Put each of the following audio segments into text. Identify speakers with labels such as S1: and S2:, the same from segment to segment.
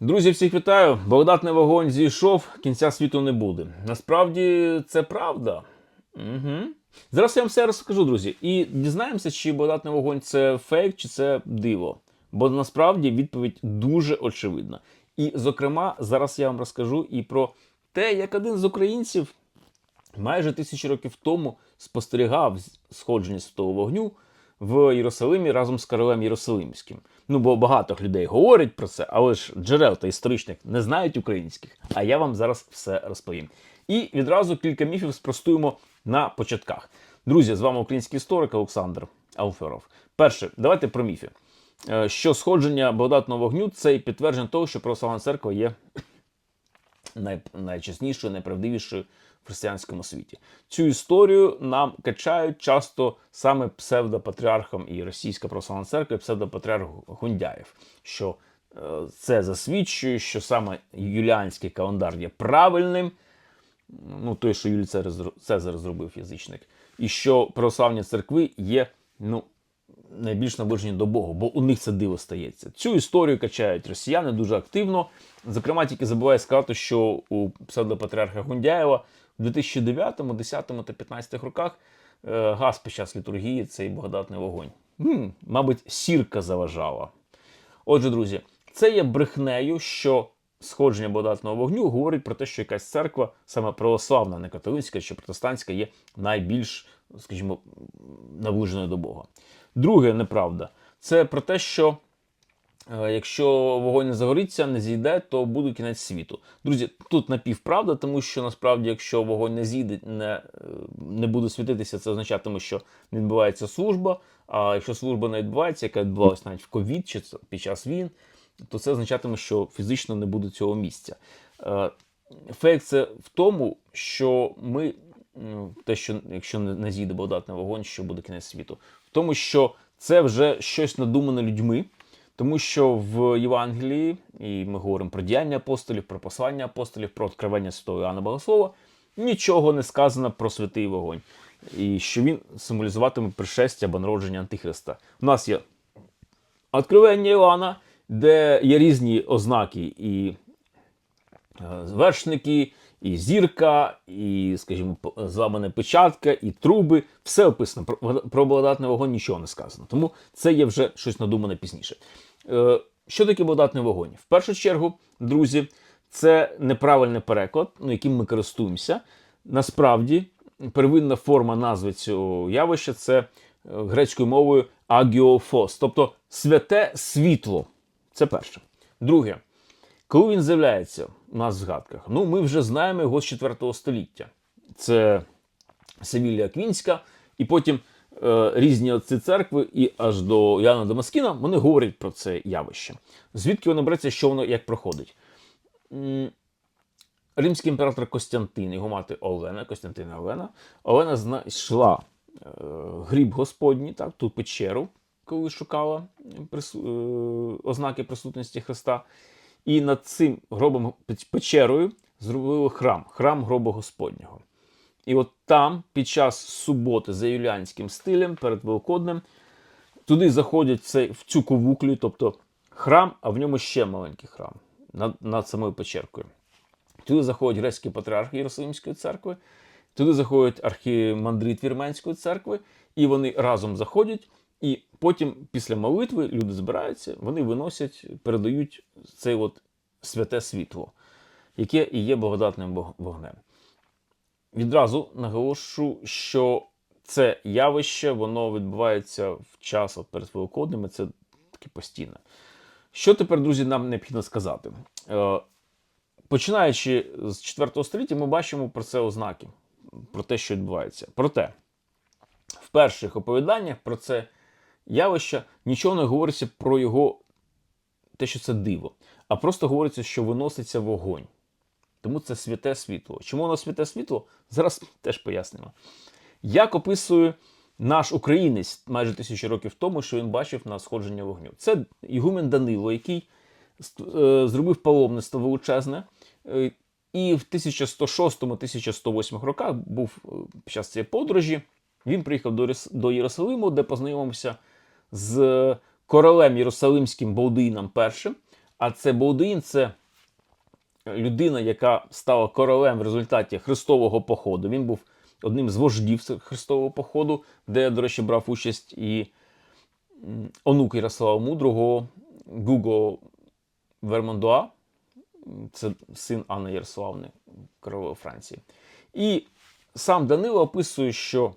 S1: Друзі, всіх вітаю! Благодатний вогонь зійшов, кінця світу не буде. Насправді це правда. Угу. Зараз я вам все розкажу, друзі. І дізнаємося, чи благодатний вогонь це фейк, чи це диво. Бо насправді відповідь дуже очевидна. І, зокрема, зараз я вам розкажу і про те, як один з українців майже тисячу років тому спостерігав сходження святого вогню в Єрусалимі разом з королем Єрусалимським. Ну, бо багато людей говорять про це, але ж джерел та історичних не знають українських. А я вам зараз все розповім. І відразу кілька міфів спростуємо на початках. Друзі, з вами український історик Олександр Алферов. Перше, давайте про міфи. Е, Що сходження благодатного вогню це і підтвердження того, що православна церква є най, найчеснішою, найправдивішою в християнському світі. Цю історію нам качають часто саме псевдопатріархом і Російська православна церква, і псевдопатріарх Гундяєв, що е, це засвідчує, що саме юліанський календар є правильним, ну той, що Юлій Цезар зробив язичник, і що православні церкви є ну, найбільш наближені до Бога, бо у них це диво стається. Цю історію качають росіяни дуже активно. Зокрема, тільки забуваю сказати, що у псевдопатріарха Гундяєва в 2009, 10 та 15 роках е, газ під час літургії цей благодатний вогонь. М, мабуть, сірка заважала. Отже, друзі, це є брехнею, що сходження благодатного вогню говорить про те, що якась церква, саме православна, не католицька чи протестантська, є найбільш, скажімо, наближеною до Бога. Друге, неправда, це про те, що якщо вогонь не загориться, не зійде, то буде кінець світу. Друзі, тут напівправда, тому що насправді, якщо вогонь не зійде, не, е, не буде світитися, це означатиме, що не відбувається служба. А якщо служба не відбувається, яка відбувалася навіть в ковід чи під час війн, то це означатиме, що фізично не буде цього місця. Е, Фейк це в тому, що ми те, що якщо не зійде благодатний вогонь, що буде кінець світу, в тому, що це вже щось надумане людьми, тому що в Євангелії, і ми говоримо про діяння апостолів, про послання апостолів, про откровення святого Іоанна Богослова, нічого не сказано про святий вогонь, і що він символізуватиме пришестя або народження Антихриста. У нас є откровення Іоанна, де є різні ознаки і е, вершники, і зірка, і, скажімо, зламана печатка, і труби. Все описано. Про, благодатний вогонь нічого не сказано. Тому це є вже щось надумане пізніше. Е, що таке благодатний вогонь? В першу чергу, друзі, це неправильний переклад, ну, яким ми користуємося. Насправді, первинна форма назви цього явища це е, грецькою мовою агіофос, тобто святе світло. Це перше. Друге, коли він з'являється нас згадках, ну ми вже знаємо його з 4 століття. Це Севілія Квінська, і потім е, різні отці церкви, і аж до Яна Дамаскіна вони говорять про це явище. Звідки воно береться, що воно як проходить? Римський імператор Костянтин, його мати Олена, Костянтина Олена, Олена знайшла е, гріб Господній, так, ту печеру, коли шукала прису- е, ознаки присутності Христа. І над цим гробом печерою зробили храм, храм гроба Господнього. І от там, під час суботи за юліанським стилем, перед Великоднем, туди заходять цей, в цю ковуклю, тобто храм, а в ньому ще маленький храм над, над самою печеркою. Туди заходять грецькі патріархи Єрусалимської церкви, туди заходять архімандрит Вірменської церкви, і вони разом заходять. І потім, після молитви, люди збираються, вони виносять, передають це от святе світло, яке і є благодатним вогнем. Відразу наголошу, що це явище, воно відбувається в час от перед Великоднем, і це таке постійне. Що тепер, друзі, нам необхідно сказати? Е, Починаючи з 4 століття, ми бачимо про це ознаки, про те, що відбувається. Проте, в перших оповіданнях про це явище нічого не говориться про його те, що це диво, а просто говориться, що виноситься вогонь. Тому це святе світло. Чому воно святе світло? Зараз теж пояснимо. Як описує наш українець майже тисячу років тому, що він бачив на сходження вогню? Це Ігумен Данило, який е, зробив паломництво величезне. е, І в 1106-1108 роках був е, під час цієї подорожі. Він приїхав до Єрусалиму, де познайомився з королем Єрусалимським Балдином І, А це Баудуїн це людина, яка стала королем в результаті Христового походу. Він був одним з вождів Христового походу, де, до речі, брав участь і онук Ярослава Мудрого, Гуго Вермондуа, це син Анни Ярославни, королеви Франції. І сам Данило описує, що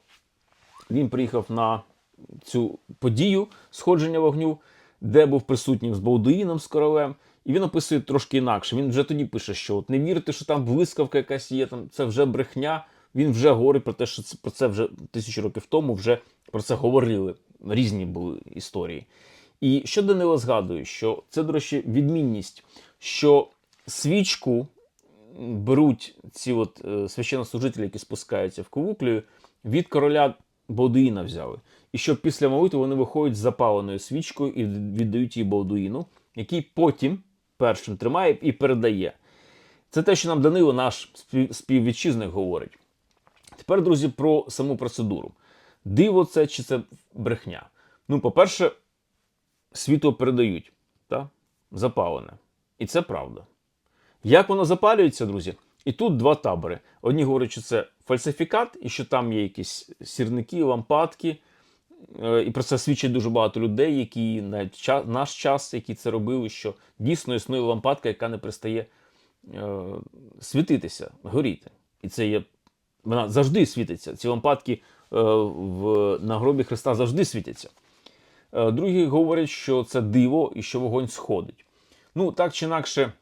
S1: він приїхав на цю подію сходження вогню, де був присутнім з Баудуїном, з королем. І він описує трошки інакше. Він вже тоді пише, що от не вірте, що там блискавка якась є, там це вже брехня. Він вже говорить про те, що це, про це вже тисячу років тому вже про це говорили. Різні були історії. І що Данило згадує, що це, до речі, відмінність, що свічку беруть ці от е, священнослужителі, які спускаються в Ковуклію, від короля Баудуїна взяли. І що після молитви вони виходять з запаленою свічкою і віддають її Баудуїну, який потім першим тримає і передає. Це те, що нам Данило, наш співвітчизник, говорить. Тепер, друзі, про саму процедуру. Диво це чи це брехня? Ну, по-перше, світло передають, так? запалене. І це правда. Як воно запалюється, друзі? І тут два табори. Одні говорять, що це фальсифікат, і що там є якісь сірники, лампадки. Е, І про це свідчить дуже багато людей, які в наш час, які це робили, що дійсно існує лампадка, яка не перестає е, світитися, горіти. І це є. Вона завжди світиться. Ці лампадки е, в, на гробі Христа завжди світяться. Другі говорять, що це диво і що вогонь сходить. Ну, так чи інакше,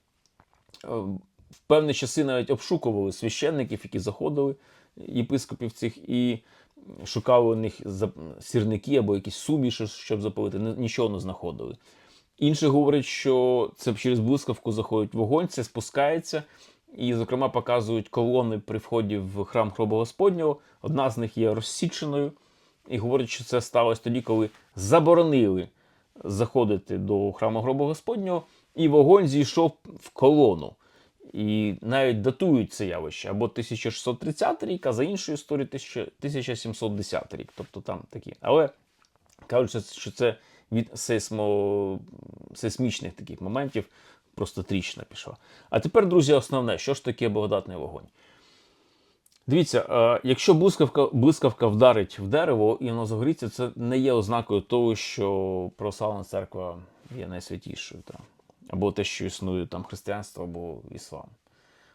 S1: в певні часи навіть обшукували священників, які заходили, єпископів цих, і шукали у них сірники або якісь суміші, щоб запалити. Нічого не знаходили. Інші говорять, що це через блискавку заходить вогонь, це спускається. І, зокрема, показують колони при вході в храм Хроба Господнього. Одна з них є розсіченою. І говорять, що це сталося тоді, коли заборонили заходити до храму Гроба Господнього, і вогонь зійшов в колону. І навіть датують це явище або 1630 рік, а за іншою історією 1710 рік. Тобто там такі. Але кажуть, що- це від сейсмо... сейсмічних таких моментів просто тріщина пішла. А тепер, друзі, основне, що ж таке благодатний вогонь? Дивіться, е, якщо блискавка, блискавка вдарить в дерево і воно загоріться, це не є ознакою того, що православна церква є найсвятішою. Та? Або те, що існує там християнство або іслам.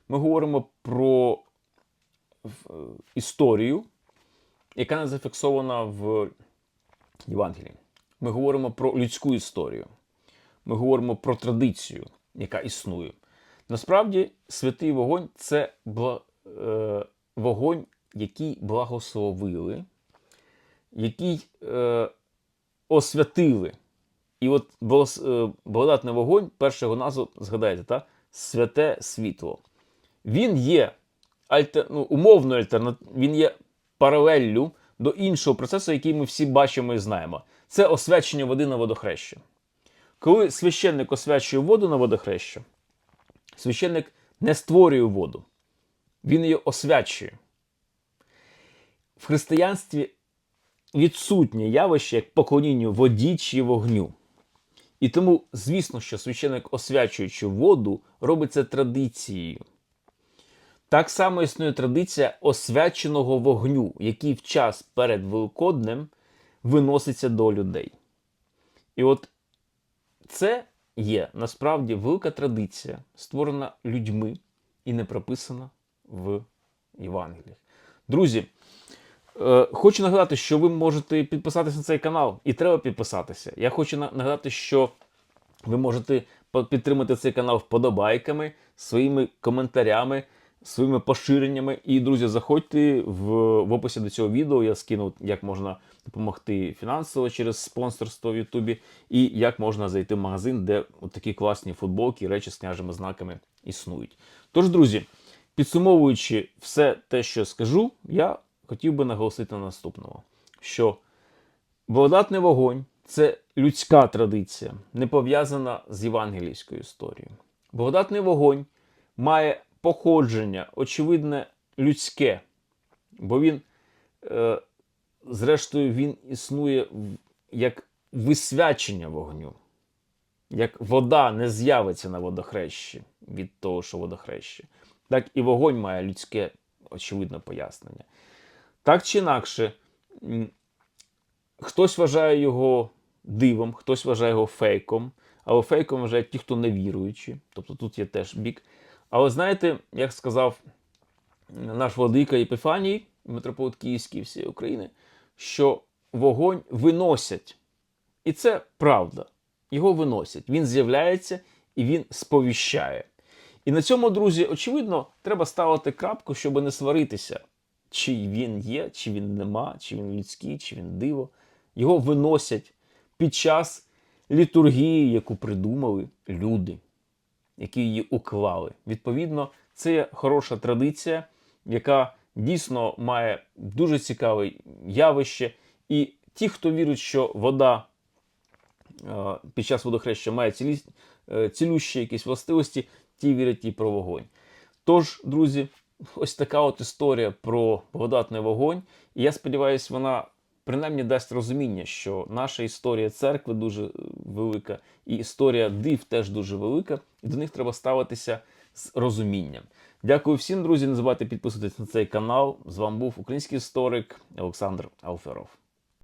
S1: Ми говоримо про е, історію, яка не зафіксована в Євангелії. Ми говоримо про людську історію. Ми говоримо про традицію, яка існує. Насправді, святий вогонь це е... вогонь, який благословили, який е... освятили. І от е, благодатний вогонь, перша його назва, згадайте, та? святе світло. Він є альтер... ну, умовною альтернативою, він є паралеллю до іншого процесу, який ми всі бачимо і знаємо. Це освячення води на водохреща. Коли священник освячує воду на водохреща, священник не створює воду, він її освячує. В християнстві відсутнє явище як поклонінню воді чи вогню. І тому, звісно, що священник, освячуючи воду, робить це традицією. Так само існує традиція освяченого вогню, який в час перед Великоднем виноситься до людей. І от це є насправді велика традиція, створена людьми і не прописана в Євангеліях. Друзі, хочу нагадати, що ви можете підписатися на цей канал, і треба підписатися. Я хочу нагадати, що ви можете підтримати цей канал вподобайками, своїми коментарями, своїми поширеннями. І, друзі, заходьте в, в описі до цього відео. Я скинув, як можна допомогти фінансово через спонсорство в Ютубі, і як можна зайти в магазин, де такі класні футболки речі з княжими знаками існують. Тож, друзі, підсумовуючи все те, що скажу, я хотів би наголосити на наступному: що благодатний вогонь це людська традиція, не пов'язана з євангелійською історією. Благодатний вогонь має походження, очевидне, людське, бо він, е, зрештою, він існує як висвячення вогню. як вода не з'явиться на водохрещі від того, що водохреще, так і вогонь має людське очевидне пояснення. Так чи інакше, хтось вважає його дивом, хтось вважає його фейком, але фейком вважають ті, хто не віруючі. Тобто тут є теж бік. Але знаєте, як сказав наш владика Єпифаній, митрополит Київський всієї України, що вогонь виносять. І це правда. Його виносять. Він з'являється і він сповіщає. І на цьому, друзі, очевидно, треба ставити крапку, щоб не сваритися, чи він є, чи він нема, чи він людський, чи він диво. Його виносять під час літургії, яку придумали люди, які її уклали. Відповідно, це хороша традиція, яка дійсно має дуже цікаве явище. І ті, хто вірить, що вода е, під час водохреща має е, цілющі якісь властивості, ті вірять і про вогонь. Тож, друзі, ось така от історія про благодатний вогонь. І я сподіваюся, вона принаймні дасть розуміння, що наша історія церкви дуже е, велика, і історія див теж дуже велика, і до них треба ставитися з розумінням. Дякую всім, друзі. Не забувайте підписуватись на цей канал. З вами був український історик Олександр Алферов.